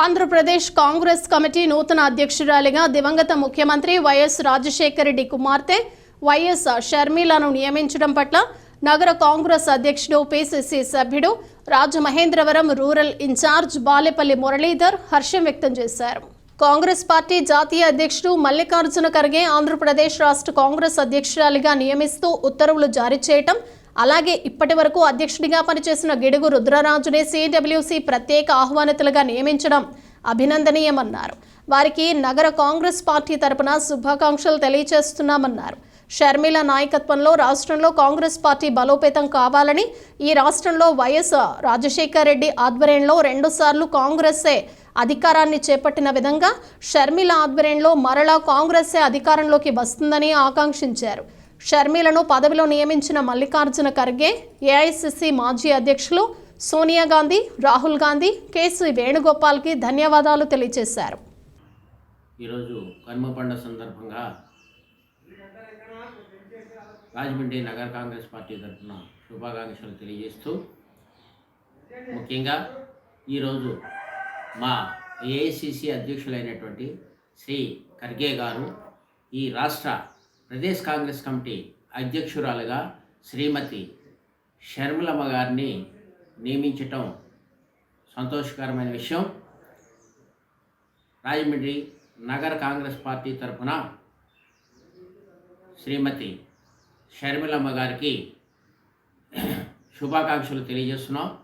Andhra Pradesh Congress committee నూతన అధ్యక్షురాలిగా దివంగత ముఖ్యమంత్రి వైఎస్ రాజశేఖర రెడ్డి కుమార్తె వైఎస్ షర్మిలను నియమించడం పట్ల నగర కాంగ్రెస్ అధ్యక్షుడు పిసిసి సభ్యుడు రాజమహేంద్రవరం రూరల్ ఇన్ఛార్జ్ బాలేపల్లి మురళీధర్ హర్షం వ్యక్తం చేశారు. కాంగ్రెస్ పార్టీ జాతీయ అధ్యక్షుడు మల్లికార్జున ఖర్గే ఆంధ్రప్రదేశ్ రాష్ట్ర కాంగ్రెస్ అధ్యక్షురాలిగా నియమిస్తూ ఉత్తర్వులు జారీ చేయటం అలాగే ఇప్పటి వరకు అధ్యక్షుడిగా పనిచేసిన గిడుగు రుద్రరాజునే సిడబ్ల్యూసి ప్రత్యేక ఆహ్వానితులుగా నియమించడం అభినందనీయమన్నారు. వారికి నగర కాంగ్రెస్ పార్టీ తరపున శుభాకాంక్షలు తెలియజేస్తున్నామన్నారు. షర్మిల నాయకత్వంలో రాష్ట్రంలో కాంగ్రెస్ పార్టీ బలోపేతం కావాలని ఈ రాష్ట్రంలో వైఎస్ రాజశేఖర్ రెడ్డి ఆధ్వర్యంలో రెండుసార్లు కాంగ్రెస్సే అధికారాన్ని చేపట్టిన విధంగా షర్మిల ఆధ్వర్యంలో మరలా కాంగ్రెస్సే అధికారంలోకి వస్తుందని ఆకాంక్షించారు. షర్మిలను పదవిలో నియమించిన మల్లికార్జున ఖర్గే ఏఐసిసి మాజీ అధ్యక్షులు సోనియా గాంధీ రాహుల్ గాంధీ కేసీ వేణుగోపాల్కి ధన్యవాదాలు తెలియజేశారు. ఈరోజు కర్మ పండుగ సందర్భంగా రాజమండ్రి నగర కాంగ్రెస్ పార్టీ తరఫున శుభాకాంక్షలు తెలియజేస్తూ ముఖ్యంగా ఈరోజు మా ఏఐసిసి అధ్యక్షులైనటువంటి శ్రీ ఖర్గే గారు ఈ రాష్ట్ర ప్రదేశ్ కాంగ్రెస్ కమిటీ అధ్యక్షురాలుగా శ్రీమతి షర్మిలమ్మ గారిని నియమించటం సంతోషకరమైన విషయం. రాజమండ్రి నగర కాంగ్రెస్ పార్టీ తరఫున శ్రీమతి షర్మిలమ్మ గారికి శుభాకాంక్షలు తెలియజేస్తున్నాం.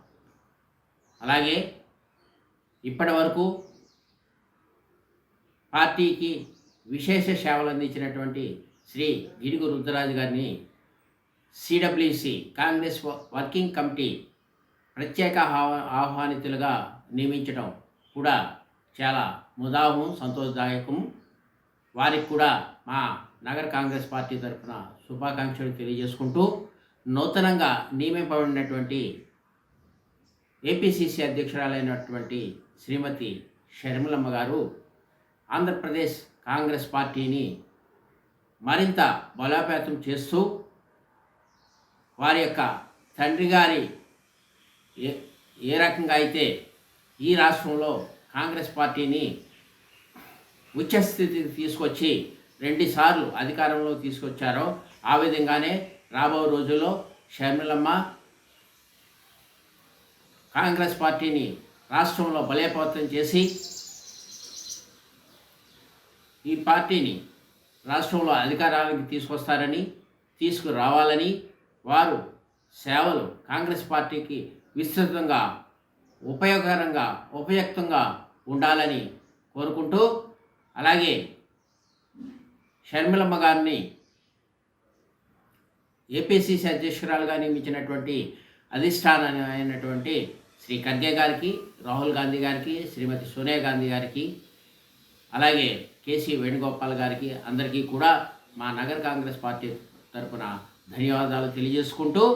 అలాగే ఇప్పటి వరకు పార్టీకి విశేష సేవలు అందించినటువంటి శ్రీ గిడుగు రుద్రరాజు గారిని సిడబ్ల్యూసి కాంగ్రెస్ వ- వర్కింగ్ కమిటీ ప్రత్యేక ఆహ్వానితులుగా నియమించడం కూడా చాలా ముదాము సంతోషదాయకం. వారికి కూడా మా నగర కాంగ్రెస్ పార్టీ తరఫున శుభాకాంక్షలు తెలియజేసుకుంటూ నూతనంగా నియమింపబడినటువంటి ఏపీసీసీ అధ్యక్షురాలైనటువంటి శ్రీమతి షర్మిలమ్మ గారు ఆంధ్రప్రదేశ్ కాంగ్రెస్ పార్టీని మరింత బలోపేతం చేస్తూ వారి యొక్క తండ్రి గారి ఏ ఏ రకంగా అయితే ఈ రాష్ట్రంలో కాంగ్రెస్ పార్టీని ఉచ్చస్థితికి తీసుకొచ్చి రెండుసార్లు అధికారంలో తీసుకొచ్చారో ఆ విధంగానే రాబో రోజుల్లో షర్మిలమ్మ కాంగ్రెస్ పార్టీని రాష్ట్రంలో బలోపేతం చేసి ఈ పార్టీని రాష్ట్రంలో అధికారానికి తీసుకొస్తారని తీసుకురావాలని వారు సేవలు కాంగ్రెస్ పార్టీకి విస్తృతంగా ఉపయోగకరంగా ఉపయుక్తంగా ఉండాలని కోరుకుంటూ అలాగే షర్మిలమ్మ గారిని ఏపీసీసీ అధ్యక్షురాలుగా నియమించినటువంటి అధిష్టాన అయినటువంటి శ్రీ ఖర్గే గారికి రాహుల్ గాంధీ గారికి శ్రీమతి సోనియా గాంధీ గారికి అలాగే కేసీ వేణుగోపాల్ గారికి అందరికీ కూడా మా నగర కాంగ్రెస్ పార్టీ తరపున ధన్యవాదాలు తెలియజేసుకుంటూ